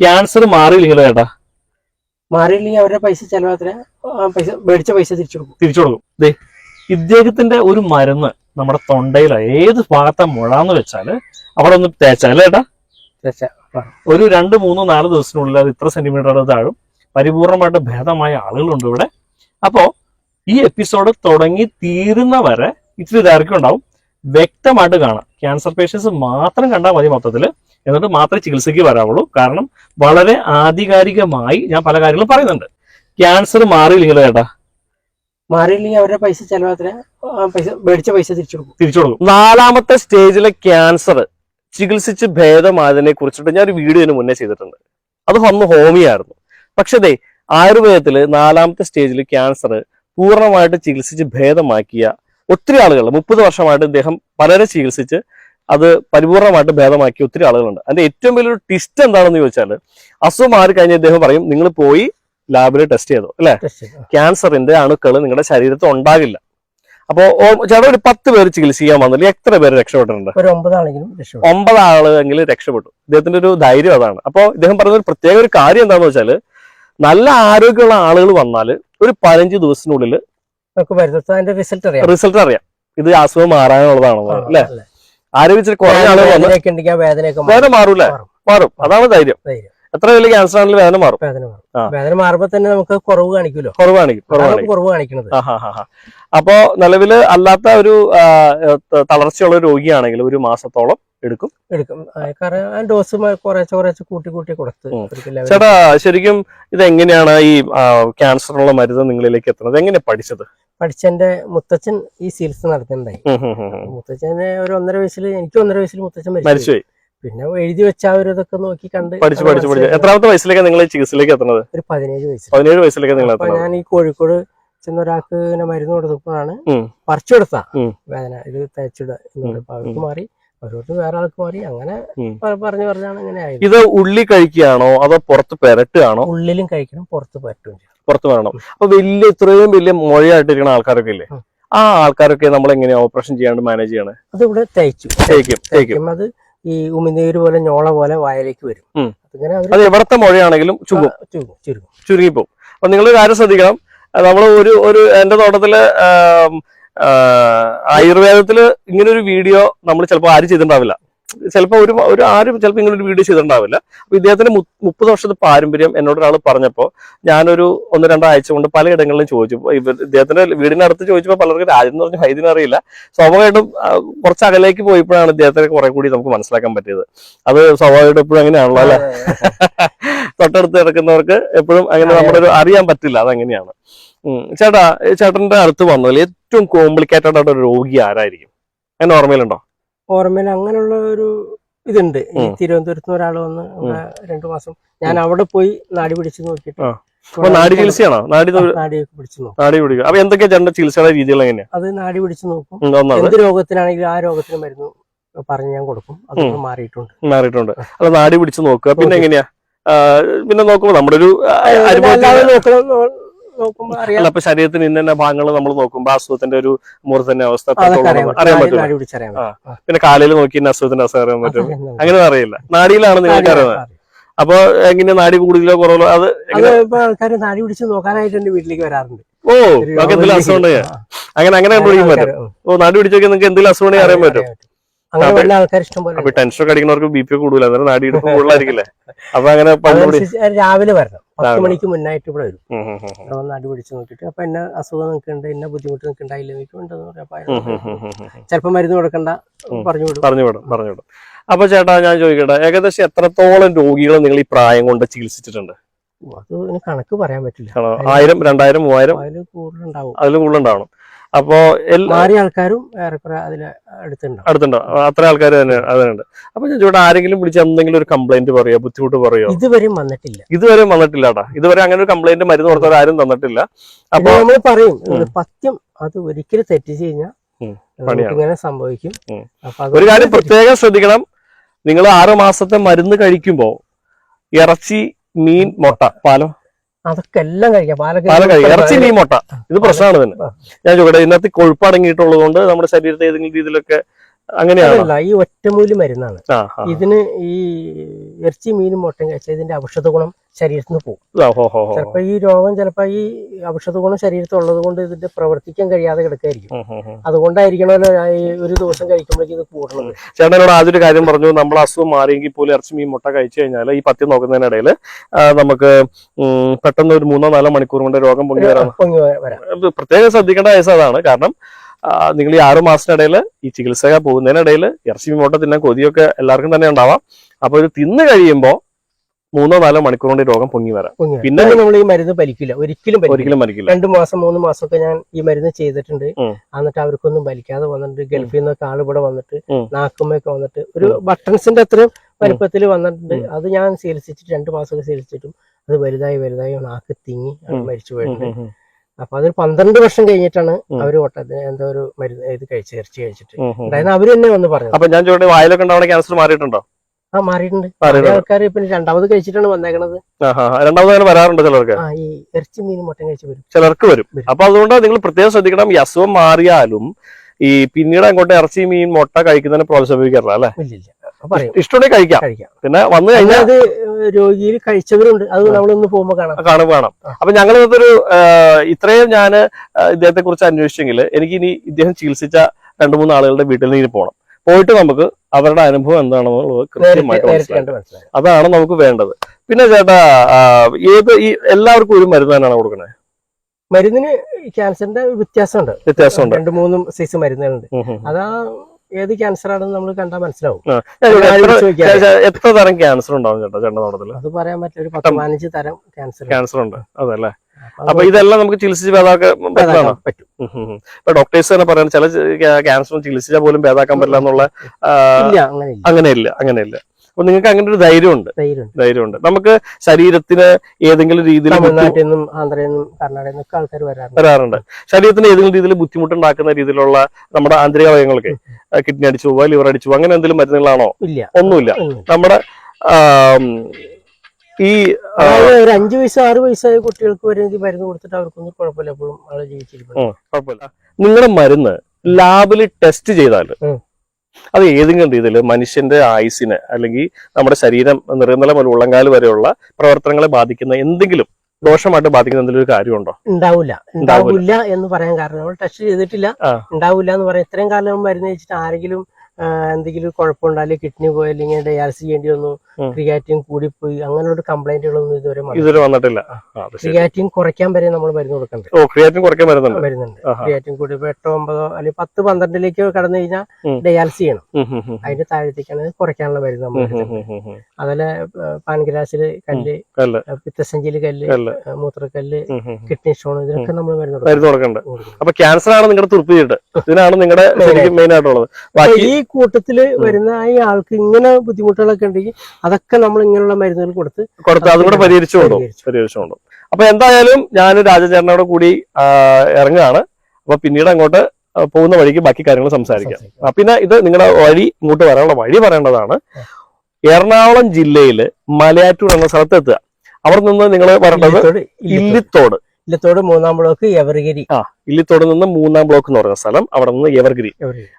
Cancer മാറിയില്ലെങ്കിലോ ചേട്ടാ? മാറിയില്ലെങ്കിൽ അവരുടെ പൈസ ചെലവാത്ര പൈസ മേടിച്ച പൈസ തിരിച്ചു കൊടുക്കും. തിരിച്ചു കൊടുക്കും. ദേ ഇദ്ദേഹത്തിന്റെ ഒരു മരുന്ന് നമ്മുടെ തൊണ്ടയിലോ. ഏത് ഭാഗത്താ മുഴാന്ന് വെച്ചാൽ അവിടെ ഒന്ന് തേച്ചാലേ ചേട്ടാ? ഒരു രണ്ട് മൂന്നോ നാല് ദിവസത്തിനുള്ളിൽ അത് ഇത്ര സെന്റിമീറ്റർ താഴും. പരിപൂർണമായിട്ട് ഭേദമായ ആളുകളുണ്ട് ഇവിടെ. അപ്പോ ഈ എപ്പിസോഡ് തുടങ്ങി തീരുന്ന വരെ ഇത്തിരി ദൈർഘ്യം ഉണ്ടാവും. വ്യക്തമായിട്ട് കാണാം. ക്യാൻസർ പേഷ്യൻസ് മാത്രം കണ്ടാൽ മതി മൊത്തത്തിൽ. എന്നിട്ട് മാത്രമേ ചികിത്സയ്ക്ക് വരാവുള്ളൂ. കാരണം വളരെ ആധികാരികമായി ഞാൻ പല കാര്യങ്ങളും പറയുന്നുണ്ട്. ക്യാൻസർ മാറിയില്ലെങ്കിലോ ചേട്ടാ? മാറിയില്ലെങ്കിൽ അവരുടെ പൈസ ചെലവാത്ര പൈസ മേടിച്ച പൈസ തിരിച്ചു കൊടുക്കും. തിരിച്ചു കൊടുക്കും. നാലാമത്തെ സ്റ്റേജിലെ ക്യാൻസർ ചികിത്സിച്ച് ഭേദമായതിനെ കുറിച്ചിട്ട് ഞാൻ ഒരു വീഡിയോ ഇതിന് മുന്നേ ചെയ്തിട്ടുണ്ട്. അത് അന്ന് ഹോമിയായിരുന്നു പക്ഷേ ദേ ആയുർവേദത്തിൽ നാലാമത്തെ സ്റ്റേജിൽ ക്യാൻസർ പൂർണമായിട്ട് ചികിത്സിച്ച് ഭേദമാക്കിയ ഒത്തിരി ആളുകൾ മുപ്പത് വർഷമായിട്ട് ഇദ്ദേഹം പലരെ ചികിത്സിച്ച് അത് പരിപൂർണമായിട്ട് ഭേദമാക്കിയ ഒത്തിരി ആളുകളുണ്ട്. അതിന്റെ ഏറ്റവും വലിയൊരു ടിസ്റ്റ് എന്താണെന്ന് ചോദിച്ചാൽ അസുഖം മാറി കഴിഞ്ഞ ഇദ്ദേഹം പറയും നിങ്ങൾ പോയി ലാബിൽ ടെസ്റ്റ് ചെയ്തു അല്ലെ. ക്യാൻസറിന്റെ അണുക്കൾ നിങ്ങളുടെ ശരീരത്തിൽ ഉണ്ടാകില്ല അപ്പോ ചേട്ടാ ഒരു പത്ത് പേര് ചികിത്സിക്കാൻ വന്നില്ല? എത്ര പേര് രക്ഷപ്പെട്ടിട്ടുണ്ട്? ഒമ്പത് ആളെങ്കിലും രക്ഷപ്പെട്ടു. ഇദ്ദേഹത്തിന്റെ ഒരു ധൈര്യം അതാണ്. അപ്പോ ഇദ്ദേഹം പറഞ്ഞ ഒരു പ്രത്യേക ഒരു കാര്യം എന്താണെന്ന് വെച്ചാൽ നല്ല ആരോഗ്യമുള്ള ആളുകൾ വന്നാൽ ഒരു പതിനഞ്ച് ദിവസത്തിനുള്ളിൽ റിസൾട്ട് അറിയാം. റിസൾട്ട് അറിയാം. ഇത് അസുഖം മാറാനുള്ളതാണോ അല്ലേ? ആരോഗ്യത്തിൽ കുറഞ്ഞ ആളുകൾ. വേദന മാറൂലേ മാറും. അതാണ് ധൈര്യം. എത്ര വലിയ ക്യാൻസർ ആണെങ്കിലും വേദന മാറും. വേദന മാറും. വേദന മാറുമ്പോ തന്നെ നമുക്ക് കുറവ് കാണിക്കുമല്ലോ കുറവ് കാണിക്കും കുറവ് കാണിക്കുന്നത്. അപ്പോ നിലവിൽ അല്ലാത്ത ഒരു തളർച്ചയുള്ള രോഗിയാണെങ്കിൽ ഒരു മാസത്തോളം എടുക്കും. എടുക്കും. കാരണം ഡോസ് കുറേശ്ശെ കുറേശ്ശെ കൂട്ടി കൂട്ടി കൊടുത്ത്. ചേട്ടാ ശരിക്കും ഇത് എങ്ങനെയാണ് ഈ ക്യാൻസറിനുള്ള മരുന്ന് നിങ്ങളിലേക്ക് എത്തുന്നത്? എങ്ങനെ പഠിച്ചത്? പഠിച്ചെന്റെ മുത്തച്ഛൻ ഈ ചികിത്സ നടത്തുന്നുണ്ടായി. മുത്തച്ഛനെ ഒരു ഒന്നര വയസ്സിൽ എനിക്ക് ഒന്നര വയസ്സിൽ മുത്തച്ഛൻ മരിച്ചു. മരിച്ചുപോയി. പിന്നെ എഴുതി വെച്ച ആ ഒരു ഇതൊക്കെ നോക്കി കണ്ട് പഠിച്ചു പഠിച്ചു. എത്രാമത്തെ വയസ്സിലേക്ക് നിങ്ങൾ ചികിത്സയിലേക്ക് എത്തുന്നത്? ഒരു പതിനേഴ് വയസ്സ് പതിനേഴ് വയസ്സിലേക്ക് നിങ്ങൾ ഞാൻ ഈ കോഴിക്കോട് ചെന്ന ഒരാൾക്ക് ഇങ്ങനെ മരുന്ന് കൊടുത്തപ്പോഴാണ്. പറിച്ചു കൊടുത്താ വേദന ഇത് തേച്ചിട അവർക്ക് മാറി അവരോട്ട് വേറെ ആൾക്ക് മാറി അങ്ങനെ. പറഞ്ഞു പറഞ്ഞാണ് ഇങ്ങനെ ആയത്. ഇത് ഉള്ളി കഴിക്കുകയാണോ? അതോ പുറത്ത് പെരട്ടുകയാണോ? ഉള്ളിലും കഴിക്കണം പുറത്ത് പെരട്ടുകയും ചെയ്യും. പുറത്ത് വരണം. അപ്പൊ വലിയ ഇത്രയും വലിയ മൊഴിയായിട്ടിരിക്കുന്ന ആൾക്കാരൊക്കെ ഇല്ലേ. ആ. ആൾക്കാരൊക്കെ നമ്മൾ എങ്ങനെയാ ഓപ്പറേഷൻ ചെയ്യാണ്ട് മാനേജ് ചെയ്യണേ? അത് ഇവിടെ തേച്ചു. തേക്കും തേക്കും. അത് ഈ ഉമിനീര് പോലെ ഞോള പോലെ വായലേക്ക് വരും. അത് എവിടത്തെ മൊഴയാണെങ്കിലും ചുങ്ങും ചുരുങ്ങും. ചുരുങ്ങും ചുരുങ്ങിപ്പോവും അപ്പൊ നിങ്ങൾ കാര്യം ശ്രദ്ധിക്കണം. നമ്മൾ ഒരു ഒരു എന്റെ തോട്ടത്തിൽ ആയുർവേദത്തിൽ ഇങ്ങനെ ഒരു വീഡിയോ നമ്മൾ ചിലപ്പോൾ ആരും ചെയ്തിട്ടുണ്ടാവില്ല. ചിലപ്പോൾ ഒരു ഒരു ആരും ചിലപ്പോൾ ഇങ്ങനെ ഒരു വീഡിയോ ചെയ്തിട്ടുണ്ടാവില്ല. അപ്പൊ ഇദ്ദേഹത്തിന്റെ മുപ്പത് വർഷത്തെ പാരമ്പര്യം എന്നോട് ഒരാൾ പറഞ്ഞപ്പോൾ ഞാനൊരു ഒന്ന് രണ്ടാഴ്ച കൊണ്ട് പലയിടങ്ങളിലും ചോദിച്ചു. ഇവർ ഇദ്ദേഹത്തിന്റെ വീടിനടുത്ത് ചോദിച്ചപ്പോൾ പലർക്കും രാജ്യം എന്ന് പറഞ്ഞു ഹൈദിനെ അറിയില്ല. സ്വാഭാവികമായിട്ടും കുറച്ച് അകലേക്ക് പോയപ്പോഴാണ് ഇദ്ദേഹത്തിനെ കുറെ കൂടി നമുക്ക് മനസ്സിലാക്കാൻ പറ്റിയത്. അത് സ്വാഭാവികമായിട്ടും എപ്പോഴും അങ്ങനെയാണല്ലോ അല്ലെ? തൊട്ടടുത്ത് കിടക്കുന്നവർക്ക് എപ്പോഴും അങ്ങനെ നമ്മുടെ ഒരു അറിയാൻ പറ്റില്ല അതെങ്ങനെയാണ്. ചേട്ടാ ചേട്ടന്റെ അടുത്ത് വന്നതിൽ ഏറ്റവും കോംപ്ലിക്കേറ്റഡ് ആയിട്ട് ഒരു രോഗി ആരായിരിക്കും? എന്നെ ഓർമ്മയിലുണ്ടോ? ഓർമ്മയിൽ അങ്ങനെയുള്ള ഒരു ഇതുണ്ട്. ഈ. തിരുവനന്തപുരത്ത് നിന്ന് ഒരാൾ വന്ന് രണ്ടു മാസം ഞാൻ അവിടെ പോയി നാടി പിടിച്ചു നോക്കിയിട്ട് നാടി ചികിത്സയാണോ? നാടി നാടിയൊക്കെ പിടിച്ചു നോക്കും. നാടി പിടിക്കുക അപ്പൊ എന്തൊക്കെയാ ചേട്ടന്റെ ചികിത്സയുടെ രീതികൾ എങ്ങനെയാ? അത് നാടി പിടിച്ചു നോക്കും. എന്ത് രോഗത്തിനാണെങ്കിലും ആ രോഗത്തിന് മരുന്ന് പറഞ്ഞ് ഞാൻ കൊടുക്കും. അത് ഉം. മാറിയിട്ടുണ്ട്. മാറിയിട്ടുണ്ട്. അല്ല നാടി പിടിച്ചു നോക്കുക. പിന്നെ എങ്ങനെയാ? പിന്നെ നോക്കുമ്പോ നമ്മുടെ ഒരു ആ, നോക്കുമ്പോ അറിയാം. അപ്പൊ ശരീരത്തിന് ഇന്ന ഭാഗങ്ങൾ നമ്മൾ നോക്കുമ്പോ അസുഖത്തിന്റെ ഒരു മൂർധന്യ അവസ്ഥ അറിയാൻ പറ്റും. പിന്നെ കാലയിൽ നോക്കി അസുഖത്തിന്റെ അവസ്ഥ അറിയാൻ പറ്റും. അങ്ങനെ അറിയില്ല. നാടിയിലാണ് നിങ്ങൾക്ക് അറിയുന്നത് അറിയാം. അപ്പൊ എങ്ങനെ നാടി കൂടുതലോ കുറവോ? അത് ആൾക്കാർ നാടി പിടിച്ച് നോക്കാനായിട്ട് എന്റെ വീട്ടിലേക്ക് വരാറുണ്ട്. ഓ നമുക്ക് എന്തെങ്കിലും അസുഖം അങ്ങനെ അങ്ങനെ കണ്ടുപിടിക്കാൻ പറ്റും. ഓ നാടി പിടിച്ചൊക്കെ നിങ്ങൾക്ക് എന്തെങ്കിലും അസുഖം അറിയാൻ പറ്റും. അപ്പൊ- ടെൻഷൻ ഒക്കെ അടിക്കുന്നവർക്ക് ബി പി നാടി എടുപ്പ് കൂടുതലായിരിക്കില്ലേ? അപ്പൊ അങ്ങനെ രാവിലെ വരണം. പത്ത്. മണിക്ക് മുന്നായിട്ട് ഇവിടെ വരും. ഇവിടെ വന്ന് അടിപിടിച്ച് നോക്കിയിട്ട് അപ്പൊ എന്നെ അസുഖം നിൽക്കുന്നുണ്ട് എന്നെ ബുദ്ധിമുട്ട് നിൽക്കണ്ടായില്ല നിൽക്കുന്നുണ്ടെന്ന് പറയാം. ചിലപ്പോൾ മരുന്ന് കൊടുക്കണ്ട പറഞ്ഞുവിടും. പറഞ്ഞു വിടും പറഞ്ഞു വിടും. പറഞ്ഞു വിടും അപ്പൊ ചേട്ടാ ഞാൻ ചോദിക്കട്ടെ ഏകദേശം എത്രത്തോളം രോഗികളെ നിങ്ങൾ ഈ പ്രായം കൊണ്ട് ചികിത്സിച്ചിട്ടുണ്ട്? അത് കണക്ക് പറയാൻ പറ്റില്ല? ആയിരം രണ്ടായിരം മൂവായിരം? അതിൽ കൂടുതലുണ്ടാവും. അതിലും കൂടുതലുണ്ടാവണം. അപ്പോ ആൾക്കാരും അടുത്തുണ്ടോ. അത്ര ആൾക്കാർ തന്നെ അതിനുണ്ട്. അപ്പൊ ഞാൻ ചോട്ടെ ആരെങ്കിലും വിളിച്ച് എന്തെങ്കിലും ഒരു കംപ്ലൈന്റ് പറയോ? ബുദ്ധിമുട്ട് പറയോ? ഇതുവരെയും വന്നിട്ടില്ല. ഇതുവരെ വന്നിട്ടില്ല കേട്ടാ ഇതുവരെ അങ്ങനെ ഒരു കംപ്ലൈന്റ് മരുന്ന് കൊടുത്തവർ ആരും തന്നിട്ടില്ല. അപ്പൊ നമ്മൾ പറയും പത്യം അത് ഒരിക്കലും തെറ്റിച്ച് കഴിഞ്ഞാൽ. ഇങ്ങനെ സംഭവിക്കും. ഒരു കാര്യം പ്രത്യേകം ശ്രദ്ധിക്കണം. നിങ്ങൾ ആറ് മാസത്തെ മരുന്ന് കഴിക്കുമ്പോ ഇറച്ചി മീൻ മുട്ട പാലോ? അതൊക്കെ എല്ലാം കഴിക്കാം. പാലൊക്കെ പാലം കഴിക്കുക ഇറച്ചി മീൻ മുട്ട ഇത് പ്രശ്നമാണ് തന്നെ. ഞാൻ ചോദിക്കട്ടെ ഇതിനകത്ത് കൊഴുപ്പ് അടങ്ങിയിട്ടുള്ളത് കൊണ്ട് നമ്മുടെ ശരീരത്തെ ഏതെങ്കിലും രീതിയിലൊക്കെ അങ്ങനെയാണല്ല ഈ ഒറ്റമൂലി മരുന്നാണ്. ഇതിന് ഈ ഇറച്ചി മീനും മുട്ടയും കഴിച്ചാൽ ഇതിന്റെ ഔഷധ ഗുണം ശരീരത്തിൽ നിന്ന് പോകും ചിലപ്പോ ഈ രോഗം ചിലപ്പോ ഈ ഔഷധ ഗുണം ശരീരത്തിൽ ഉള്ളത് കൊണ്ട് ഇതിന്റെ പ്രവർത്തിക്കാൻ കഴിയാതെ കിടക്കായിരിക്കും. അതുകൊണ്ടായിരിക്കണല്ലോ. അതുകൊണ്ടായിരിക്കണമല്ലോ ഈ ഒരു ദിവസം കഴിക്കുമ്പോഴേക്കും ഇത് കൂടുന്നത്. ചേട്ടനോട് ആദ്യം ഒരു കാര്യം പറഞ്ഞു. നമ്മൾ അസുഖം മാറിയെങ്കിൽ പോലും ഇറച്ചി മീൻ മുട്ട കഴിച്ചു കഴിഞ്ഞാൽ ഈ പത്തി നോക്കുന്നതിനിടയിൽ നമുക്ക് പെട്ടെന്ന് ഒരു മൂന്നോ നാലോ മണിക്കൂർ കൊണ്ട് രോഗം പൊങ്ങി വരാം. പൊങ്ങി വരാം. ഇത് പ്രത്യേകം ശ്രദ്ധിക്കേണ്ട കേസ് അതാണ്. കാരണം നിങ്ങൾ ഈ ആറു മാസത്തിനിടയിൽ ഈ ചികിത്സ പോകുന്നതിനിടയിൽ ഇറച്ചി മീൻ മുട്ട തിന്നാൻ കൊതിയൊക്കെ എല്ലാവർക്കും തന്നെ ഉണ്ടാവാം. അപ്പൊ ഇത് തിന്നു കഴിയുമ്പോൾ മൂന്നോ നാലോ മണിക്കൂർ കൊണ്ട് രോഗം പൊങ്ങി വരാം. പിന്നെ- നമ്മൾ ഈ മരുന്ന് പലിക്കില്ല. ഒരിക്കലും ഒരിക്കലും മരിക്കില്ല രണ്ടു മാസം മൂന്ന് മാസമൊക്കെ ഞാൻ ഈ മരുന്ന് ചെയ്തിട്ടുണ്ട്. എന്നിട്ട് അവർക്കൊന്നും വലിക്കാതെ വന്നിട്ട് ഗൾഫിൽ നിന്നൊക്കെ ആൾ ഇവിടെ വന്നിട്ട്. നാക്കുമ്മയൊക്കെ വന്നിട്ട് ഒരു ബട്ടൺസിന്റെ അത്രയും വലിപ്പത്തിൽ വന്നിട്ടുണ്ട്. അത് ഞാൻ ചികിത്സിച്ചിട്ട് രണ്ടു മാസമൊക്കെ ചികിത്സിച്ചിട്ടും അത് വലുതായി വലുതായി നാക്ക് തിങ്ങി. മരിച്ചു പോയിട്ടുണ്ട്. അപ്പൊ അതൊരു പന്ത്രണ്ട് വർഷം കഴിഞ്ഞിട്ടാണ് അവർ അവർ ഒട്ടത് എന്തോ ഒരു മരുന്ന് ഇത് കഴിച്ച് ഇറച്ചി കഴിച്ചിട്ട്. അവർ തന്നെ വന്ന് പറഞ്ഞു അപ്പൊ ഞാൻ ചോദിച്ചു വായിലൊക്കെ ഉണ്ടാവുന്ന ക്യാൻസർ മാറിയിട്ടുണ്ടോ? ആ മാറിയിട്ടുണ്ട്. ആൾക്കാർ പിന്നെ രണ്ടാമത് കഴിച്ചിട്ടാണ് വന്നേക്കണത്. രണ്ടാമത് അങ്ങനെ വരാറുണ്ട് ചിലർക്ക്. ഈ ഇറച്ചി മീൻ മുട്ടൻ കഴിച്ച് വരും. ചിലർക്ക് വരും. അപ്പൊ അതുകൊണ്ട് നിങ്ങൾ പ്രത്യേകം ശ്രദ്ധിക്കണം ഈ അസുഖം മാറിയാലും ഈ പിന്നീട് അങ്ങോട്ട് ഇറച്ചി മീൻ മുട്ട കഴിക്കുന്നതിന് പ്രോത്സാഹിപ്പിക്കാറില്ല അല്ലെ? ഇഷ്ടമുണ്ടെങ്കിൽ കഴിക്കാം. കഴിക്കാം. പിന്നെ വന്നു കഴിഞ്ഞാൽ അത് രോഗിയിൽ കഴിച്ചവരുണ്ട്. അത് നമ്മളൊന്ന് പോകുമ്പോ കാണാം. കാണും. കാണാം. അപ്പൊ ഞങ്ങൾ ഇതൊരു ഇത്രയും ഞാൻ ഇദ്ദേഹത്തെ കുറിച്ച് അന്വേഷിച്ചെങ്കിൽ എനിക്ക് ഇനി ഇദ്ദേഹം ചികിത്സിച്ച രണ്ടു മൂന്ന് ആളുകളുടെ വീട്ടിൽ നിന്ന് പോകണം പോയിട്ട് നമുക്ക് അവരുടെ അനുഭവം എന്താണെന്നുള്ളത് കൃത്യമായിട്ട് മനസ്സിലാക്കാം. അതാണ് നമുക്ക് വേണ്ടത്. പിന്നെ ചേട്ടാ ഏത് ഈ എല്ലാവർക്കും ഒരു മരുന്ന് തന്നെയാണ് കൊടുക്കുന്നത്? മരുന്നിന് ക്യാൻസറിന്റെ വ്യത്യാസമുണ്ട്. വ്യത്യാസമുണ്ട്. രണ്ട് മൂന്നും സൈസ് മരുന്നുകളുണ്ട്. അതാ ഏത് ക്യാൻസർ ആണെന്ന് നമ്മൾ കണ്ടാൽ മനസ്സിലാവും. എത്ര- തരം ക്യാൻസർ ഉണ്ടാവും ചേട്ടാ ചേട്ടൻ അത് പറയാൻ പറ്റില്ല ഒരു പത്ത് പതിനഞ്ച് തരം ക്യാൻസർ ക്യാൻസർ ഉണ്ട് അതല്ലേ? അപ്പൊ ഇതെല്ലാം നമുക്ക് ചികിത്സിച്ച് ഭേദമാക്കാൻ പറ്റുന്നതാണ് പറ്റും. ഇപ്പൊ ഡോക്ടേഴ്സ് തന്നെ പറയുന്നത് ചില ക്യാൻസറും ചികിത്സിച്ചാൽ പോലും ഭേദാക്കാൻ പറ്റില്ല എന്നുള്ള അങ്ങനെയല്ല. അങ്ങനെയില്ല അപ്പൊ നിങ്ങൾക്ക് അങ്ങനെ ഒരു ധൈര്യമുണ്ട്. ധൈര്യമുണ്ട്. നമുക്ക് ശരീരത്തിന് ഏതെങ്കിലും രീതിയിൽ വരാറുണ്ട്. ശരീരത്തിന് ഏതെങ്കിലും രീതിയിൽ ബുദ്ധിമുട്ടുണ്ടാക്കുന്ന രീതിയിലുള്ള നമ്മുടെ ആന്തരിക അവയവങ്ങൾക്ക് കിഡ്നി അടിച്ചു പോവുക ലിവർ അടിച്ചു പോവാ അങ്ങനെ എന്തെങ്കിലും മരുന്നുകളാണോ? ഇല്ല. ഒന്നുമില്ല. നമ്മുടെ ഈ ഒരു അഞ്ചു വയസ്സ് ആറ് വയസ്സായ കുട്ടികൾക്ക് വരെ ഈ മരുന്ന് കൊടുത്തിട്ട് അവർക്കൊന്നും കുഴപ്പമില്ല. എപ്പോഴും ആളെ ജീവിച്ചിരിക്കും നിങ്ങളുടെ മരുന്ന് ലാബിൽ ടെസ്റ്റ് ചെയ്താൽ അത് ഏതെങ്കിലും രീതിയിൽ മനുഷ്യന്റെ ആയുസിനെ അല്ലെങ്കിൽ നമ്മുടെ ശരീരം നിറനില മുതൽ ഉള്ളങ്കാൽ വരെയുള്ള പ്രവർത്തനങ്ങളെ ബാധിക്കുന്ന എന്തെങ്കിലും ദോഷമായിട്ട് ബാധിക്കുന്ന എന്തെങ്കിലും ഒരു കാര്യമുണ്ടോ? ഉണ്ടാവില്ല ഉണ്ടാവില്ല എന്ന് പറയാൻ കാരണം. നമ്മൾ ടെസ്റ്റ് ചെയ്തിട്ടില്ല. ഉണ്ടാവില്ല എന്ന് പറയാം ഇത്രയും കാലം മരുന്ന് കഴിച്ചിട്ട് ആരെങ്കിലും എന്തെങ്കിലും കുഴപ്പമുണ്ടായാലും കിഡ്നി പോയി അല്ലെങ്കിൽ ഡയാലിസിസ് ചെയ്യേണ്ടി വന്നു. ക്രിയാറ്റിൻ കൂടിപ്പോയി അങ്ങനെയുള്ള കംപ്ലൈന്റുകളൊന്നും ഇതുവരെ. ഇതുവരെ വന്നിട്ടില്ല. ക്രിയാറ്റിൻ കുറയ്ക്കാൻ വരെ നമ്മൾ മരുന്ന് കൊടുക്കുന്നുണ്ട് ക്രിയാറ്റിൻ കുറയ്ക്കാൻ വരുന്നുണ്ട്. വരുന്നുണ്ട്. ക്രിയാറ്റിൻ കൂടി എട്ടോ ഒമ്പതോ അല്ലെങ്കിൽ പത്ത് പന്ത്രണ്ടിലേക്ക് കടന്നു കഴിഞ്ഞാൽ. ഡയാലിസിസ് ചെയ്യണം. അതിന്റെ താഴത്തേക്കാണ് കുറയ്ക്കാനുള്ള മരുന്ന് നമ്മൾ ഉം, പാൻഗ്രാസിൽ കല്ല് പിത്തസഞ്ചിയിൽ കല്ല്. കല്ല് മൂത്രക്കല്ല്. കിഡ്നി സ്റ്റോൺ ഇതിനൊക്കെ നമ്മൾ മരുന്ന് കൊടുക്കും. മരുന്ന് കൊടുക്കണ്ട്? കൊടുക്കും അപ്പൊ ക്യാൻസർ ആണ് നിങ്ങളുടെ തുറപ്പ് ചെയ്തിട്ട് ഇതിനാണ് നിങ്ങളുടെ മെയിൻ ആയിട്ടുള്ളത്. ഈ കൂട്ടത്തിൽ വരുന്ന ഈ ആൾക്ക് ഇങ്ങനെ ബുദ്ധിമുട്ടുകളൊക്കെ ഉണ്ടെങ്കിൽ അതൊക്കെ നമ്മൾ ഇങ്ങനെയുള്ള മരുന്നുകൾ കൊടുത്ത് കൊടുത്ത് അതുകൂടെ പരിഹരിച്ചുകൊണ്ടു പരിഹരിച്ചു. പരിഹരിച്ചുകൊണ്ടു അപ്പൊ എന്തായാലും ഞാൻ രാജചേട്ടനോട് കൂടി ഇറങ്ങുകയാണ്. അപ്പൊ പിന്നീട് അങ്ങോട്ട് പോകുന്ന വഴിക്ക് ബാക്കി കാര്യങ്ങൾ സംസാരിക്കാം. പിന്നെ ഇത് നിങ്ങളുടെ വഴി ഇങ്ങോട്ട് വരാനുള്ള വഴി പറയേണ്ടതാണ്. എറണാകുളം ജില്ലയിൽ മലയാറ്റൂർ എന്ന സ്ഥലത്ത് എത്തുക. അവിടെ നിന്ന് നിങ്ങൾ വരേണ്ടത് ഇല്ലത്തോട്. ഇല്ലത്തോട്. മൂന്നാം ബ്ലോക്ക് എവർഗിരി ആ ഇല്ലിത്തോട് നിന്ന് മൂന്നാം ബ്ലോക്ക് എന്ന് പറയുന്ന സ്ഥലം അവിടെ നിന്ന് എവർഗിരി.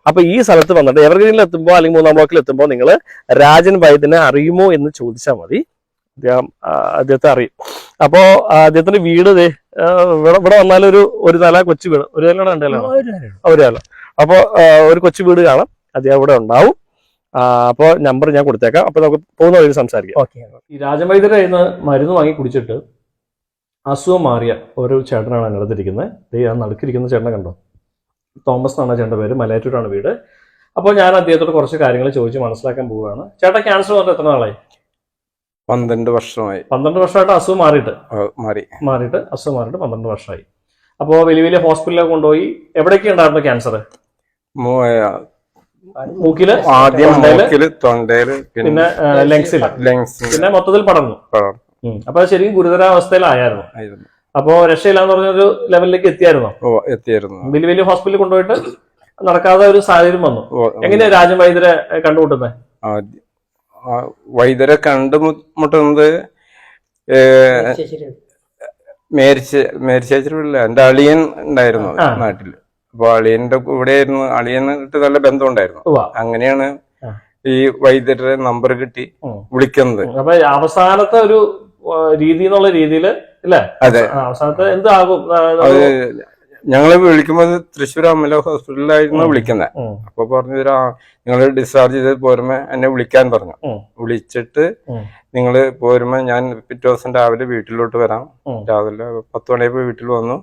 അപ്പൊ ഈ സ്ഥലത്ത് വന്നിട്ട് എവർഗ്രീനിൽ എത്തുമ്പോ അല്ലെങ്കിൽ മൂന്നാം ബ്ലോക്കിൽ എത്തുമ്പോ നിങ്ങൾ രാജൻ വൈദ്യനെ അറിയുമോ എന്ന് ചോദിച്ചാൽ മതി. അദ്ദേഹം അദ്ദേഹത്തെ അറിയും. അപ്പോ അദ്ദേഹത്തിന്റെ വീട് ഇവിടെ ഇവിടെ വന്നാൽ ഒരു നില കൊച്ചു വീട്. ഒരു നില രണ്ട് നില ഒരു നില. അപ്പോ ഒരു കൊച്ചു വീട് കാണാം. അദ്ദേഹം ഇവിടെ ഉണ്ടാവും. അപ്പോൾ നമ്പർ ഞാൻ കൊടുത്തേക്കാം. അപ്പൊ നമുക്ക് പോകുന്ന വഴി സംസാരിക്കാം. ഓക്കെ. ഈ രാജവൈദ്യരെ ഇന്ന് മരുന്ന് വാങ്ങി കുടിച്ചിട്ട് അസുഖം മാറിയ ഒരു ചേട്ടനാണ് എന്റെ അടുത്തിരിക്കുന്നത് ദേ ആ നടുക്കിരിക്കുന്ന ചേട്ടനെ കണ്ടോ? തോമസ് എന്നാണ് ചേട്ടന്റെ പേര്. മലയാറ്റൂരാണ് വീട്. അപ്പോൾ ഞാൻ അദ്ദേഹത്തോട് കുറച്ച് കാര്യങ്ങൾ ചോദിച്ച് മനസ്സിലാക്കാൻ പോവുകയാണ്. ചേട്ടാ ക്യാൻസർ വന്നിട്ട് എത്ര നാളായി? പന്ത്രണ്ട് വർഷമായി. പന്ത്രണ്ട് വർഷമായിട്ട് അസുഖം മാറിയിട്ട്? മാറി. മാറിയിട്ട് അസുഖം മാറിയിട്ട് പന്ത്രണ്ട് വർഷമായി. അപ്പോൾ വലിയ വലിയ ഹോസ്പിറ്റലിലൊക്കെ കൊണ്ടുപോയി എവിടെയൊക്കെ ഉണ്ടായിരുന്നു ക്യാൻസർ? മൂക്കിൽ? ആദ്യം തൊണ്ടയിൽ, പിന്നെ ലങ്സിൽ ലങ്സ് പിന്നെ മൊത്തത്തിൽ പടർന്നു? ഉം. അപ്പൊ ശരിക്കും ഗുരുതരാവസ്ഥയിലായിരുന്നു അപ്പോ രക്ഷയില്ലാന്ന് പറഞ്ഞൊരു ലെവലിലേക്ക് എത്തിയായിരുന്നു? ഓ എത്തിയിരുന്നു വലിയ വലിയ ഹോസ്പിറ്റലിൽ കൊണ്ടുപോയിട്ട് നടക്കാതെ ഒരു സാഹചര്യം വന്നു. എങ്ങനെയാ രാജൻ വൈദ്യരെ കണ്ടുമുട്ടുന്നത് വൈദ്യരെ കണ്ടുമുട്ടുന്നത് മേരിച്ച മേരിച്ചേച്ചിട്ടില്ല എന്റെ അളിയൻ ഉണ്ടായിരുന്നു നാട്ടിൽ നാട്ടിൽ. അപ്പൊ അളിയന്റെ കൂടെ ആയിരുന്നു. അളിയനായിട്ട് നല്ല ബന്ധം ഉണ്ടായിരുന്നു അങ്ങനെയാണ് ഈ വൈദ്യരുടെ നമ്പർ കിട്ടി വിളിക്കുന്നത്. അപ്പൊ അവസാനത്തെ ഒരു രീതി എന്നുള്ള രീതിയിൽ അല്ലേ അവസാനത്തെ എന്താകും? ഞങ്ങളെ വിളിക്കുമ്പോൾ തൃശ്ശൂർ അമല ഹോസ്പിറ്റലിലായിരുന്നു വിളിക്കുന്നത്. അപ്പൊ പറഞ്ഞു തരാ നിങ്ങൾ ഡിസ്ചാർജ് ചെയ്ത് പോരുമ്പോ എന്നെ വിളിക്കാൻ പറഞ്ഞു. വിളിച്ചിട്ട്. നിങ്ങൾ പോരുമ്പോ ഞാൻ പിറ്റേ ദിവസം രാവിലെ വീട്ടിലോട്ട് വരാം. രാവിലെ പത്ത് മണിയപ്പോ വീട്ടിൽ വന്നു.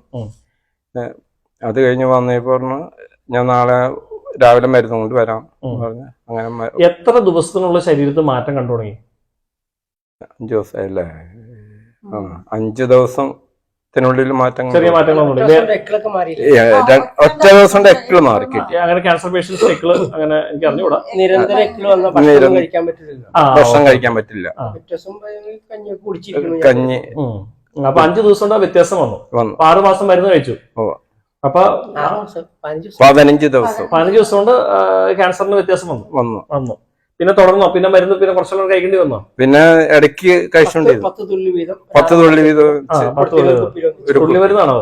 അത് കഴിഞ്ഞ് വന്നപ്പോ പറഞ്ഞു ഞാൻ നാളെ രാവിലെ മരുന്ന് കൊണ്ട് വരാം. പറഞ്ഞു അങ്ങനെ എത്ര ദിവസത്തിനുള്ള ശരീരത്തിൽ മാറ്റം കണ്ടു തുടങ്ങി? അഞ്ചു ദിവസം ആ അഞ്ചു ദിവസത്തിനുള്ളിൽ മാറ്റങ്ങൾ ചെറിയ ര- ഒറ്റ ദിവസം കൊണ്ട് എക്കിൾ മാറി കിട്ടി. അങ്ങനെ ക്യാൻസർ പേഷ്യൻസ് എക്കൾ അങ്ങനെ എനിക്ക് അറിഞ്ഞുകൂടാ. നിരന്തരം എക്കൾ വന്ന ഭക്ഷണം നിരന്തരം. കഴിക്കാൻ പറ്റില്ലല്ലോ. ആ, ഭക്ഷണം കഴിക്കാൻ പറ്റില്ല. കഞ്ഞി കുടിച്ചിരിക്കുന്നു കഞ്ഞി. ഉം. അപ്പൊ അഞ്ചു ദിവസം കൊണ്ട് ആ വ്യത്യാസം വന്നു. വന്നു. അപ്പൊ ആറ് മാസം മരുന്ന് കഴിച്ചു. ഓ. അപ്പൊ ആറ് മാസം പതിനഞ്ച് ദിവസം. പതിനഞ്ച് ദിവസം. പതിനഞ്ച് ദിവസം കൊണ്ട് ആ, ക്യാൻസറിന് വ്യത്യാസം വന്നു. വന്നു. വന്നു. പിന്നെ തുടർന്നോ? പിന്നെ മരുന്ന് പിന്നെ കുറച്ചെല്ലാം കഴിക്കേണ്ടി വന്നോ? പിന്നെ ഇടയ്ക്ക് കഴിച്ചോണ്ടിരുന്നു. പത്ത് തുള്ളി വീതം. പത്ത് തുള്ളി വീതം തുള്ളി മരുന്നാണോ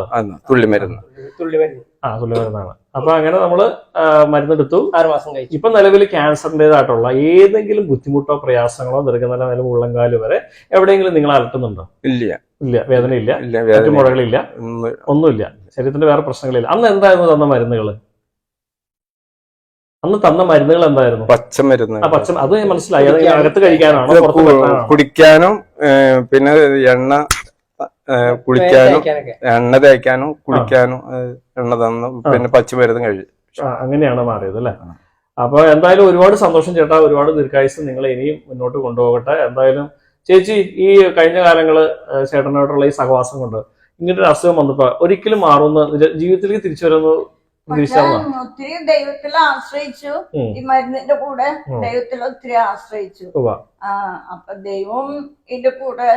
തുള്ളി മരുന്ന്. തുള്ളി മരുന്ന്. ആ തുള്ളി മരുന്നാണ്. അപ്പൊ അങ്ങനെ നമ്മൾ മരുന്നെടുത്തു. ആറ് മാസം കഴിച്ചു. ഇപ്പൊ നിലവിൽ ക്യാൻസറിന്റേതായിട്ടുള്ള ഏതെങ്കിലും ബുദ്ധിമുട്ടോ പ്രയാസങ്ങളോ ദീർഘനില നില ഉള്ളങ്കാൽ വരെ എവിടെയെങ്കിലും നിങ്ങൾ അലട്ടുന്നുണ്ടോ? ഇല്ല. ഇല്ല. വേദനയില്ല. മുഴകളില്ല. ഒന്നുമില്ല. ശരീരത്തിന്റെ വേറെ പ്രശ്നങ്ങളില്ല. അന്ന് എന്തായിരുന്നു തന്ന മരുന്നുകൾ അന്ന് തന്ന മരുന്നുകൾ എന്തായിരുന്നു? പച്ചമരുന്ന്. ആ പച്ച അത് മനസ്സിലായി. അത് അകത്ത് കഴിക്കാനാണോ? പുറത്ത് വെക്കാനാണോ? കുടിക്കാനും ഏ, പിന്നെ എണ്ണ ഏ, കുളിക്കാനും. എണ്ണ തേക്കാനും കുളിക്കാനും ഏ, എണ്ണ തന്നു പിന്നെ പച്ചമരുന്ന് കഴിച്ചു ആ, അങ്ങനെയാണ് മാറിയത് അല്ലെ? അപ്പൊ എന്തായാലും ഒരുപാട് സന്തോഷം ചേട്ടാ. ഒരുപാട് ദീർഘായുസ് നിങ്ങൾ ഇനിയും മുന്നോട്ട് കൊണ്ടുപോകട്ടെ. എന്തായാലും ചേച്ചി ഈ കഴിഞ്ഞ കാലങ്ങൾ ഏഹ് ചേട്ടനോടുള്ള ഈ സഹവാസം കൊണ്ട് ഇങ്ങനെ ഒരു അസുഖം വന്നപ്പോ ഒരിക്കലും മാറുന്ന ജീവിതത്തിലേക്ക് തിരിച്ചു വരുമെന്ന് പ്രതീക്ഷിച്ചാണോ പക്ഷേ ഒത്തിരി ദൈവത്തിൽ ആശ്രയിച്ചു. ഈ മരുന്നിന്റെ കൂടെ. ദൈവത്തിൽ ഒത്തിരി ആശ്രയിച്ചു. അപ്പൊ ദൈവം ഇതിന്റെ കൂടെ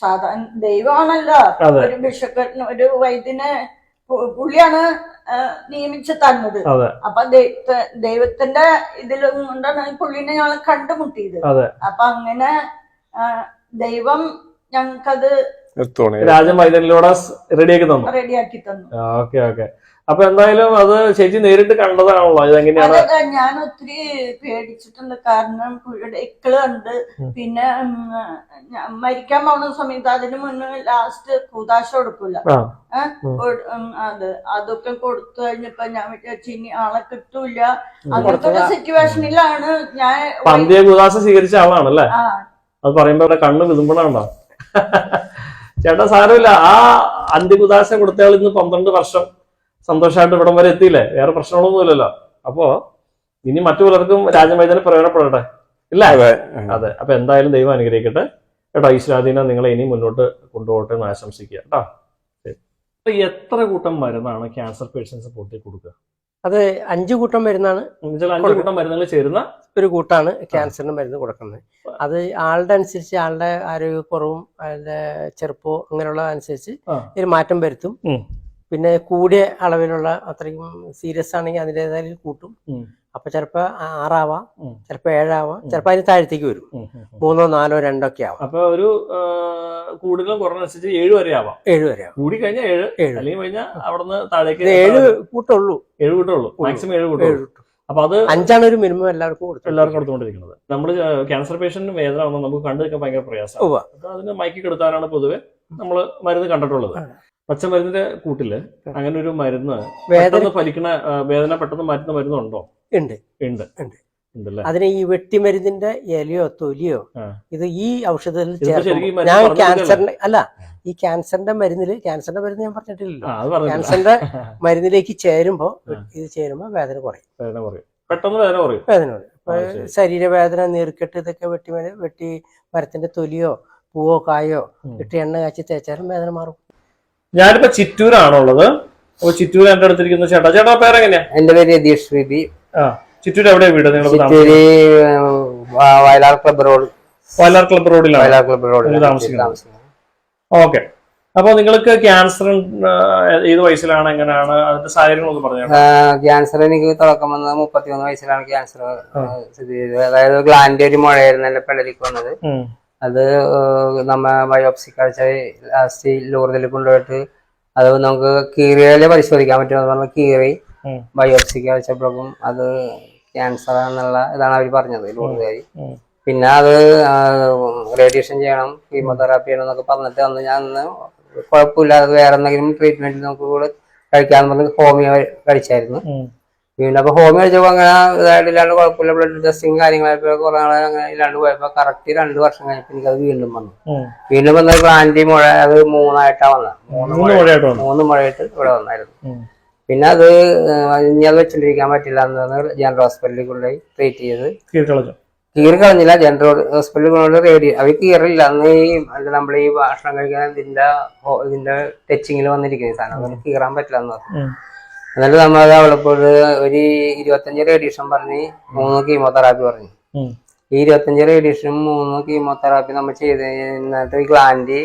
സാധാരണ ദൈവമാണല്ലോ. ഒരു ബിഷപ്പിന് ഒരു വൈദ്യനെ പുള്ളിയാണ് നിയമിച്ച് തന്നത്. അപ്പൊ ദൈവത്തിന്റെ ഇതിൽ കൊണ്ടാണ് ഈ പുള്ളിനെ ഞങ്ങൾ കണ്ടുമുട്ടിയത്. അപ്പൊ അങ്ങനെ ദൈവം ഞങ്ങൾക്കത് വൈദ്യനിലൂടെ റെഡിയാക്കി തന്നു. റെഡിയാക്കി തന്നു. Okay okay. അപ്പൊ എന്തായാലും അത് ചേച്ചി നേരിട്ട് കണ്ടതാണല്ലോ ഇതെങ്ങനെയാണ്? അതൊക്കെ ഞാൻ ഒത്തിരി പേടിച്ചിട്ടുണ്ട്. കാരണം പുഴയുടെ ഇക്കൾ ഉണ്ട് പിന്നെ ഉം, ഞാൻ മരിക്കാൻ പോകുന്ന സമയത്ത് അതിന് മുന്നേ ലാസ്റ്റ് കൂതാശ കൊടുക്കൂല. ആ. ഏ? ഉം. കൊട്- ഉം, അത് അതൊക്കെ കൊടുത്തു കഴിഞ്ഞപ്പോ ഞാൻ വിചാരിച്ചു ഇനി ആളെ കിട്ടൂല. അങ്ങനത്തെ ഒരു സിറ്റുവേഷനിലാണ് ഞാൻ പന്തിയെ കുദാശ സ്വീകരിച്ച ആളാണല്ലേ? ആ. അത് പറയുമ്പോ ഇവിടെ കണ്ണ് വിതുമ്പോഴാണോ ചേട്ടാ സാരമില്ല. ആ അന്ത്യകുദാശ കൊടുത്തയാൾ ഇന്ന് പന്ത്രണ്ട് വർഷം. സന്തോഷമായിട്ട് ഇവിടം വരെ എത്തിയില്ലേ? വേറെ പ്രശ്നങ്ങളൊന്നുമില്ലല്ലോ അപ്പോ ഇനി മറ്റു പലർക്കും രാജവൈദ്യനെ പ്രയോജനപ്പെടട്ടെ ഇല്ല? അതെ. അപ്പൊ എന്തായാലും ദൈവം അനുഗ്രഹിക്കട്ടെ. കേട്ടോ ഈശ്വരാധീനം നിങ്ങളെ ഇനി മുന്നോട്ട് കൊണ്ടുപോകട്ടെ എന്ന് ആശംസിക്കുക. കേട്ടോ? എത്ര കൂട്ടം മരുന്നാണ് ക്യാൻസർ പേഷ്യൻസ് പൊട്ടി കൊടുക്കുക? അത് അഞ്ചു കൂട്ടം മരുന്നാണ് അഞ്ചു കൂട്ടം മരുന്നുകൾ ചേരുന്ന ഒരു കൂട്ടാണ് ക്യാൻസറിന് മരുന്ന് കൊടുക്കുന്നത്. അത് ആളുടെ അനുസരിച്ച് ആളുടെ ആരോഗ്യക്കുറവും അയാളുടെ ചെറുപ്പവും അങ്ങനെയുള്ള അനുസരിച്ച് ഒരു മാറ്റം വരുത്തും. പിന്നെ കൂടിയ അളവിലുള്ള അത്രയും സീരിയസ് ആണെങ്കിൽ അതിന്റെതായ കൂട്ടും. അപ്പൊ ചിലപ്പോ ആറാവാം. ചിലപ്പോ ഏഴാവാം ചിലപ്പോ അതിന് താഴത്തേക്ക് വരും. മൂന്നോ നാലോ രണ്ടോ ഒക്കെ ആവാം. അപ്പൊ ഒരു കൂടുതലും കുറഞ്ഞനുസരിച്ച് ഏഴ് വരെ ആവാം. ഏഴ് വരെ കൂടി കഴിഞ്ഞാൽ ഏഴ് ഏഴ്. അല്ലെങ്കിൽ കഴിഞ്ഞാൽ അവിടുന്ന് താഴേക്ക് ഏഴ് കൂട്ടുള്ളൂ. ഏഴ് കൂട്ടുള്ളൂ. മാക്സിമം ഏഴ് കൂട്ടുള്ളൂ. കൂട്ടും. അപ്പൊ അത് അഞ്ചാണ് ഒരു മിനിമം എല്ലാവർക്കും കൊടുത്തു എല്ലാവർക്കും കൊടുത്തുകൊണ്ടിരിക്കുന്നത്. നമ്മൾ ക്യാൻസർ പേഷ്യന്റിന് വേദന വന്നാൽ നമുക്ക് കണ്ടു നിൽക്കാൻ ഭയങ്കര പ്രയാസം അതിന് മയക്കി കെടുത്താനാണ് പൊതുവെ നമ്മൾ മരുന്ന് കണ്ടിട്ടുള്ളത്. പച്ചമരുന്നിന്റെ കൂട്ടിൽ അങ്ങനെ ഒരു മരുന്ന് വേദന ഫലിക്കണ വേദന പെട്ടെന്ന് മാറ്റുന്ന മരുന്നുണ്ടോ? ഉണ്ട്. ഉണ്ട്. ഉണ്ട്. അതിന് ഈ വെട്ടിമരുന്നിന്റെ ഇലയോ തൊലിയോ ഇത് ഈ ഔഷധത്തിൽ ചേർക്കും. ഞാൻ? ക്യാൻസറിന്റെ അല്ല ഈ ക്യാൻസറിന്റെ മരുന്നിൽ ക്യാൻസറിന്റെ മരുന്ന് ഞാൻ പറഞ്ഞിട്ടില്ലല്ലോ. ക്യാൻസറിന്റെ മരുന്നിലേക്ക് ചേരുമ്പോ ഇത് ചേരുമ്പോ വേദന കുറയും. വേദന കുറയും. പെട്ടെന്ന് വേദന കുറയും. വേദന. ശരീരവേദന നീർക്കെട്ട് ഇതൊക്കെ വെട്ടി വെട്ടി മരത്തിന്റെ തൊലിയോ പൂവോ കായോ. ഇട്ട് എണ്ണ കാച്ചി തേച്ചാലും വേദന മാറും. ഞാനിപ്പോ ചിറ്റൂരാണുള്ളത്. അപ്പൊ ചിറ്റൂർ എന്റെ അടുത്തിരിക്കുന്ന ചേട്ടാ. ചേട്ടാ പേരെങ്ങനെയാ? എന്റെ പേര് രതീഷ് ശ്രീതി ആ ചിറ്റൂർ എവിടെയാ വീട്? നിങ്ങൾ Chittoor Vayalar club road. Vayalar club റോഡിലാണ്. വയലാർ ക്ലബ് റോഡിൽ താമസിക്കുന്നത്. ഓക്കെ. അപ്പൊ നിങ്ങൾക്ക് ക്യാൻസർ ഏത് വയസ്സിലാണ് എങ്ങനെയാണ്? അതിന്റെ സാഹചര്യങ്ങളൊന്ന് പറഞ്ഞു ക്യാൻസർ എനിക്ക് തുടക്കം വന്നത് മുപ്പത്തിമൂന്ന് വയസ്സിലാണ് ക്യാൻസർ സ്ഥിതി ചെയ്തത്. അതായത് ഗ്ലാൻഡ് ഒരു മുഴയായിരുന്നു എന്റെ പിള്ളേർക്ക് വന്നത്. അത് നമ്മ ബയോപ്സി കാഴ്ച ലാസ്റ്റ് ലൂർദിൽ കൊണ്ടുപോയിട്ട് അത് നമുക്ക് കീറിയാലേ പരിശോധിക്കാൻ പറ്റുമെന്ന് പറഞ്ഞ് കീറി ബയോപ്സി കാഴ്ചപ്പോഴും അത് ക്യാൻസർ ആണെന്നുള്ള ഇതാണ് അവർ പറഞ്ഞത് ഉം. പിന്നെ അത് റേഡിയേഷൻ ചെയ്യണം കീമോതെറാപ്പി ചെയ്യണം എന്നൊക്കെ പറഞ്ഞിട്ട് അന്ന് ഞാൻ അന്ന് കുഴപ്പമില്ലാതെ വേറെ എന്തെങ്കിലും ട്രീറ്റ്മെന്റ് നമുക്ക് കൂടെ കഴിക്കാന്ന് പറഞ്ഞ് ഹോമിയോ കഴിച്ചായിരുന്നു. വീണ്ടും അപ്പൊ ഹോമിയോ കഴിച്ചപ്പോ അങ്ങനെ ഇതായിട്ട് ഇല്ലാണ്ട് കുഴപ്പമില്ല. ബ്ലഡ് ടെസ്റ്റിംഗ് കാര്യങ്ങളായപ്പോ കുറെ നാളെ അങ്ങനെ ഇല്ലാണ്ട് പോയപ്പോ കറക്റ്റ് രണ്ട് വർഷം കഴിഞ്ഞപ്പോ എനിക്കത് വീണ്ടും വന്നു. വീണ്ടും വന്ന ഗ്ലാൻഡി മുഴ അത് മൂന്നായിട്ടാ വന്നത് മൂന്ന് മൂന്ന് മുഴയിട്ട് ഇവിടെ വന്നായിരുന്നു. പിന്നെ അത് ഇനി അത് വെച്ചിട്ടിരിക്കാൻ പറ്റില്ല എന്ന് ജനറൽ ഹോസ്പിറ്റലിൽ കൊണ്ടുപോയി ട്രീറ്റ് ചെയ്ത്. കീറി കളഞ്ഞില്ല ജനറൽ ഹോസ്പിറ്റലിൽ കൊണ്ടുപോയി റേഡി അവർ കീറില്ല. അന്ന് ഈ നമ്മൾ ഈ ഭക്ഷണം കഴിക്കാൻ ഇതിന്റെ ഇതിന്റെ ടച്ചിങ്ങിൽ വന്നിരിക്കുന്ന സാധനം. അതൊന്നും കീറാൻ പറ്റില്ല എന്ന് പറഞ്ഞു. എന്നിട്ട് നമ്മൾ അവളപ്പോൾ ഒരു ഇരുപത്തഞ്ച് റേഡിയേഷൻ പറഞ്ഞ് മൂന്ന് കീമോതെറാപ്പി പറഞ്ഞു. ഈ ഇരുപത്തഞ്ച് റേഡിയേഷൻ മൂന്ന് കീമോതെറാപ്പി നമ്മൾ ചെയ്ത് കഴിഞ്ഞിട്ട് ഗ്ലാൻഡി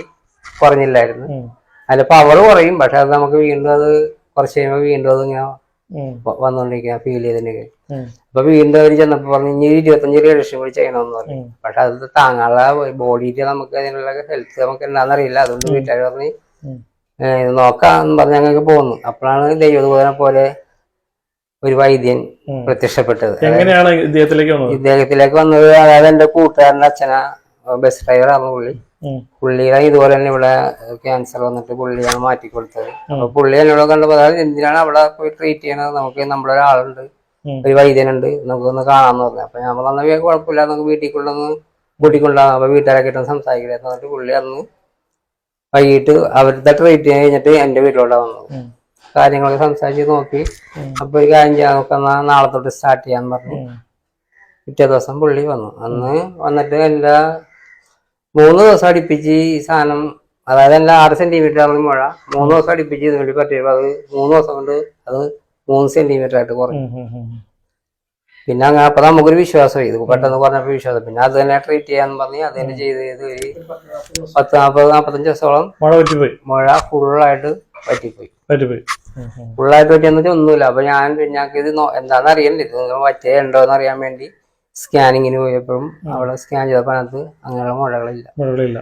കുറഞ്ഞില്ലായിരുന്നു. അതിൽ പവർ കുറയും പക്ഷെ അത് നമുക്ക് വീണ്ടും അത് കുറച്ച് കഴിയുമ്പോൾ വീണ്ടും അത് ഇങ്ങനെ വന്നോണ്ടിരിക്കുക വന്നുകൊണ്ടിരിക്കുക ഫീൽ ചെയ്തിട്ടുണ്ടെങ്കിൽ ഉം. അപ്പൊ വീണ്ടും അവർ ചെന്നപ്പോ പറഞ്ഞു ഇനി ഇരുപത്തഞ്ച് റേഡിയേഷൻ കൂടി ചെയ്യണമെന്ന് പറഞ്ഞു. പക്ഷെ അത് താങ്ങാനുള്ള ബോഡിയിൽ നമുക്ക് അതിനുള്ള ഹെൽത്ത് നമുക്ക് എന്താണെന്നറിയില്ല അതുകൊണ്ട് വീട്ടുകാർ പറഞ്ഞ് നോക്കാന്ന് പറഞ്ഞ് ഞങ്ങൾക്ക് പോന്നു. അപ്പോഴാണ് ദൈവദൂതനെ പോലെ ഒരു വൈദ്യൻ. പ്രത്യക്ഷപ്പെട്ടത്. എങ്ങനെയാണ് ഇദ്ദേഹത്തിലേക്ക് വന്നത്? ഇദ്ദേഹത്തിലേക്ക് വന്നത് അതായത് എന്റെ കൂട്ടുകാരന്റെ അച്ഛനാ ബസ് ഡ്രൈവറാണ് പുള്ളി. പുള്ളിയുടെ ഇതുപോലെ തന്നെ ഇവിടെ ക്യാൻസർ വന്നിട്ട് പുള്ളിയാണ് മാറ്റി കൊടുത്തത്. അപ്പൊ പുള്ളി എന്നോട് കണ്ടപ്പോ അതായത് എന്തിനാണ് അവിടെ പോയി ട്രീറ്റ് ചെയ്യണത്? നമുക്ക് നമ്മുടെ ഒരാളുണ്ട്. ഒരു വൈദ്യനുണ്ട് നമുക്ക് ഒന്ന് കാണാന്ന് പറഞ്ഞു. അപ്പൊ ഞാൻ പറഞ്ഞു കുഴപ്പമില്ല നമുക്ക് വീട്ടിൽ കൊണ്ടൊന്ന് കൂട്ടിക്കൊണ്ടാകും അപ്പൊ വീട്ടുകാരൊക്കെ ഇട്ടൊന്ന് സംസാരിക്കില്ല എന്നിട്ട് പുള്ളി അന്ന് വൈകിട്ട് അവരുടെ ട്രീറ്റ് കഴിഞ്ഞിട്ട് എന്റെ വീട്ടിലോട്ട് വന്നു. കാര്യങ്ങളൊക്കെ സംസാരിച്ച് നോക്കി. അപ്പൊ ഒരു കാര്യം ചെയ്യാൻ നോക്കുന്ന നാളെ തൊട്ട് സ്റ്റാർട്ട് ചെയ്യാൻ പറഞ്ഞു. പിറ്റേ ദിവസം പുള്ളി വന്നു അന്ന് വന്നിട്ട് എല്ലാ മൂന്ന് ദിവസം അടുപ്പിച്ച് ഈ സാധനം അതായത് എല്ലാ ആറ് സെന്റിമീറ്റർ ആണെങ്കിൽ മുഴ മൂന്ന് ദിവസം അടുപ്പിച്ച് ഇതിന് വേണ്ടി പറ്റിയപ്പോ അത് മൂന്ന് ദിവസം കൊണ്ട് അത് മൂന്ന് സെന്റിമീറ്റർ ആയിട്ട് കുറഞ്ഞു. പിന്നെ അങ്ങനെ അപ്പൊ നമുക്കൊരു വിശ്വാസമായി ഇത് പെട്ടെന്ന് പറഞ്ഞപ്പോ വിശ്വാസം. പിന്നെ അത് തന്നെ ട്രീറ്റ് ചെയ്യാന്ന് പറഞ്ഞ് അത് തന്നെ ചെയ്ത് ചെയ്ത് ഒരു പത്ത് നാൽപ്പത് നാൽപ്പത്തഞ്ച് ദിവസത്തോളം മഴ പറ്റിപ്പോയി. മഴ ഫുള്ളായിട്ട് പറ്റിപ്പോയി. പറ്റിപ്പോയി. ഫുള്ളായിട്ട് പറ്റിയെന്ന് വെച്ചാൽ ഒന്നുമില്ല. അപ്പൊ ഞാൻ പിന്നെ ഞങ്ങൾക്ക് ഇത് എന്താണെന്ന് അറിയണ്ടേ ഇത് പറ്റേ ഉണ്ടോ എന്ന് അറിയാൻ വേണ്ടി സ്കാനിങ്ങിന് പോയപ്പോഴും അവിടെ സ്കാൻ ചെയ്തപ്പോൾ അതിനകത്ത് അങ്ങനെയുള്ള മുഴകളില്ല. മഴകളില്ല.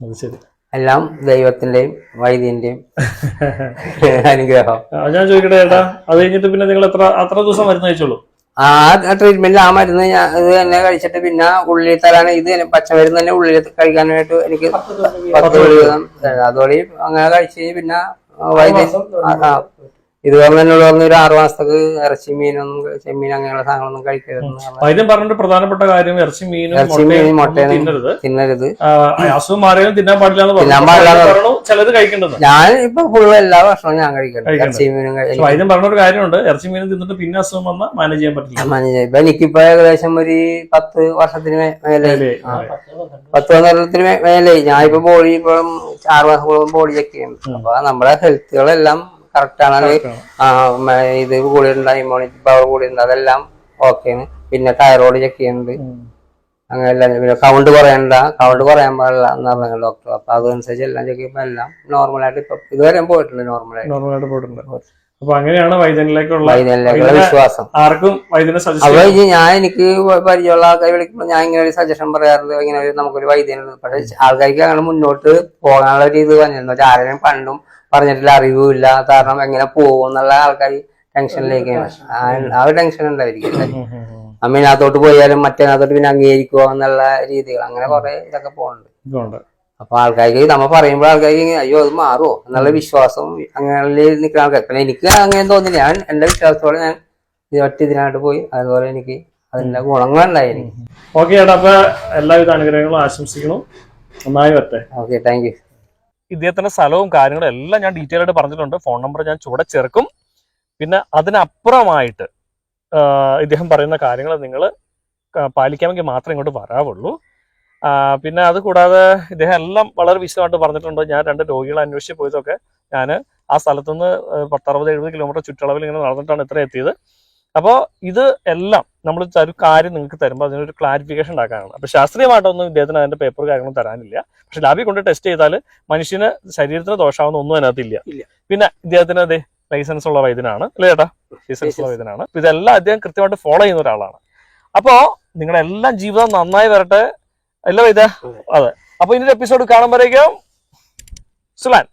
അത് ശരി. എല്ലാം ദൈവത്തിന്റെയും വൈദ്യന്റെയും അനുഗ്രഹം. ഞാൻ ചോദിക്കട്ടെ ചേട്ടാ? അത് കഴിഞ്ഞിട്ട് പിന്നെ നിങ്ങൾ എത്ര അത്ര ദിവസം മരുന്ന് കഴിച്ചോളൂ? ആ ട്രീറ്റ്മെന്റിൽ ആ മരുന്ന് ഞാൻ ഇത് തന്നെ കഴിച്ചിട്ട് പിന്നെ ഉള്ളിൽ തരാണ് ഇത് പച്ചമരുന്ന് തന്നെ ഉള്ളിൽ കഴിക്കാനായിട്ട് എനിക്ക് പത്ത് വീതം. അതോടെ അങ്ങനെ കഴിച്ച് പിന്നെ ആ. ഇത് പറഞ്ഞ എന്നോട് പറഞ്ഞു ഒരു ആറു മാസത്തേക്ക് ഇറച്ചി മീനൊന്നും ചെമ്മീൻ അങ്ങനെയുള്ള സാധനങ്ങളൊന്നും കഴിക്കരുത് അതിലും പറഞ്ഞിട്ട് പ്രധാനപ്പെട്ട കാര്യം ഇറച്ചി മീനും ഇറച്ചി മീനും മുട്ടയും തിന്നരുത്. അസുഖം മാറിയാലും തിന്നാൻ പാടില്ല തിന്നാൻ പാടില്ല ചിലത് കഴിക്കേണ്ടത് ഞാൻ ഇപ്പൊ ഫുള്ള് എല്ലാ ഭക്ഷണവും ഞാൻ കഴിക്കണം. ഇറച്ചി മീനും അതിലും പക്ഷെ വൈദ്യം പറഞ്ഞ ഒരു കാര്യമുണ്ട്. ഇറച്ചി മീനും തിന്നിട്ട് പിന്നെ അസുഖം വന്നാൽ മാനേജ് ചെയ്യാൻ പറ്റില്ല. മനസ്സിലായി. ഇപ്പൊ എനിക്കിപ്പോ ഏകദേശം ഒരു പത്ത് വർഷത്തിന് മേ- മേലെ അല്ലേ? പത്ത് മേ- മേലെ ഞാൻ ഇപ്പൊ ബോഡി ഇപ്പം ആറ് മാസം കൂടുമ്പോൾ ബോഡി ചെക്ക് ചെയ്യുന്നു അപ്പൊ നമ്മുടെ ഹെൽത്തുകളെല്ലാം കറക്റ്റ് ആണ്. അത് ആ, മ- ഇത് കൂടി ഉണ്ട് ഇമ്മ്യൂണിറ്റി പവർ കൂടി ഉണ്ട് അതെല്ലാം ഓക്കെയാണ് പിന്നെ തൈറോയിഡ് ചെക്ക് ചെയ്യുന്നുണ്ട്. ഉം. അങ്ങനെ എല്ലാം പിന്നെ കൗണ്ട് കുറയണ്ട. കൗണ്ട് കുറയാൻ പാടില്ല എന്ന് പറഞ്ഞു ഡോക്ടർ അപ്പൊ അതനുസരിച്ച് എല്ലാം ചെക്ക് ചെയ്യുമ്പോൾ എല്ലാം നോർമലായിട്ട് ഇപ്പൊ ഇതുവരെ പോയിട്ടുണ്ട് നോർമലായിട്ട് നോർമലായിട്ട് പോയിട്ടുണ്ട്. അപ്പൊ അങ്ങനെയാണ് വൈദ്യനിലേക്കുള്ള വൈദ്യനിലേക്കുള്ള വിശ്വാസം. ആർക്കും വൈദ്യനെ അപ്പൊ ഇനി ഞാൻ എനിക്ക് പരിചയമുള്ള ആൾക്കാർ വിളിക്കുമ്പോൾ ഞാൻ ഇങ്ങനെ ഒരു സജഷൻ പറയാറുണ്ട്. ഇങ്ങനെ ഒരു നമുക്കൊരു വൈദ്യനുണ്ട്. പക്ഷെ ആൾക്കാർക്ക് അങ്ങനെ മുന്നോട്ട് പോകാനുള്ള ഒരു ഇത് പറഞ്ഞിരുന്നു ആരെങ്കിലും കണ്ടും പണ്ടും പറഞ്ഞിട്ടില്ല അറിവുമില്ല. കാരണം എങ്ങനെ പോകും എന്നുള്ള ആൾക്കാർ ടെൻഷനിലേക്കാണ് ആ- ആ ഒരു ടെൻഷൻ ഉണ്ടായിരിക്കും അമ്മ ഇതിനകത്തോട്ട് പോയാലും മറ്റേനകത്തോട്ട് പിന്നെ അംഗീകരിക്കുക എന്നുള്ള രീതികൾ അങ്ങനെ കുറെ ഇതൊക്കെ പോകുന്നുണ്ട്. അപ്പൊ ആൾക്കാർക്ക് നമ്മൾ പറയുമ്പോൾ ആൾക്കാർക്ക് അയ്യോ അത് മാറുമോ എന്നുള്ള വിശ്വാസം അങ്ങനെ നിൽക്കുന്ന ആൾക്കാർ പിന്നെ എനിക്ക് അങ്ങനെ തോന്നില്ല ഞാൻ എന്റെ വിശ്വാസത്തോടെ ഞാൻ ഇത് ഒറ്റ ഇതിനായിട്ട് പോയി അതുപോലെ എനിക്ക് അതിന്റെ ഗുണങ്ങളുണ്ടായി എനിക്ക് ഓക്കെ ചേട്ടാ അപ്പൊ എല്ലാവിധ അനുഗ്രഹങ്ങളും ആശംസിക്കുന്നു. നന്നായി വരട്ടെ. Okay thank you. ഇദ്ദേഹത്തിന്റെ സ്ഥലവും കാര്യങ്ങളും എല്ലാം ഞാൻ ഡീറ്റെയിൽ ആയിട്ട് പറഞ്ഞിട്ടുണ്ട്. ഫോൺ നമ്പർ ഞാൻ ചുവടെ ചേർക്കും. പിന്നെ അതിനപ്പുറമായിട്ട് ഇദ്ദേഹം പറയുന്ന കാര്യങ്ങൾ നിങ്ങൾ പാലിക്കാമെങ്കിൽ മാത്രമേ ഇങ്ങോട്ട് വരാവുള്ളൂ. പിന്നെ അത് കൂടാതെ ഇദ്ദേഹം എല്ലാം വളരെ വിശദമായിട്ട് പറഞ്ഞിട്ടുണ്ട്. ഞാൻ രണ്ട് രോഗികളെ അന്വേഷിച്ച് പോയതൊക്കെ ഞാൻ ആ സ്ഥലത്തുനിന്ന് പത്തറുപത് എഴുപത് കിലോമീറ്റർ ചുറ്റളവിൽ ഇങ്ങനെ നടന്നിട്ടാണ് ഇത്ര എത്തിയത്. അപ്പോൾ ഇത് എല്ലാം നമ്മൾ ഒരു കാര്യം നിങ്ങൾക്ക് തരുമ്പോൾ അതിനൊരു ക്ലാരിഫിക്കേഷൻ ഉണ്ടാക്കാനാണ്. അപ്പോൾ ശാസ്ത്രീയമായിട്ടൊന്നും ഇദ്ദേഹത്തിന് അതിന്റെ പേപ്പർ കാര്യങ്ങളും തരാനില്ല. പക്ഷെ ലാബിൽ കൊണ്ട് ടെസ്റ്റ് ചെയ്താൽ മനുഷ്യന് ശരീരത്തിന് ദോഷാവുന്ന ഒന്നും അതിനകത്തില്ല. ഇല്ല. പിന്നെ ഇദ്ദേഹത്തിന് അതെ ലൈസൻസ് ഉള്ള വൈദ്യനാണ്. അല്ലേ ചേട്ടാ? ലൈസൻസ് ഉള്ള വൈദ്യനാണ്. ഇതെല്ലാം അദ്ദേഹം കൃത്യമായിട്ട് ഫോളോ ചെയ്യുന്ന ഒരാളാണ്. അപ്പോ നിങ്ങളുടെ എല്ലാം ജീവിതം നന്നായി വരട്ടെ. അല്ല വൈദ്യ? അതെ. അപ്പൊ ഇനി എപ്പിസോഡ് കാണുമ്പോഴേക്കും. സുലാൻ.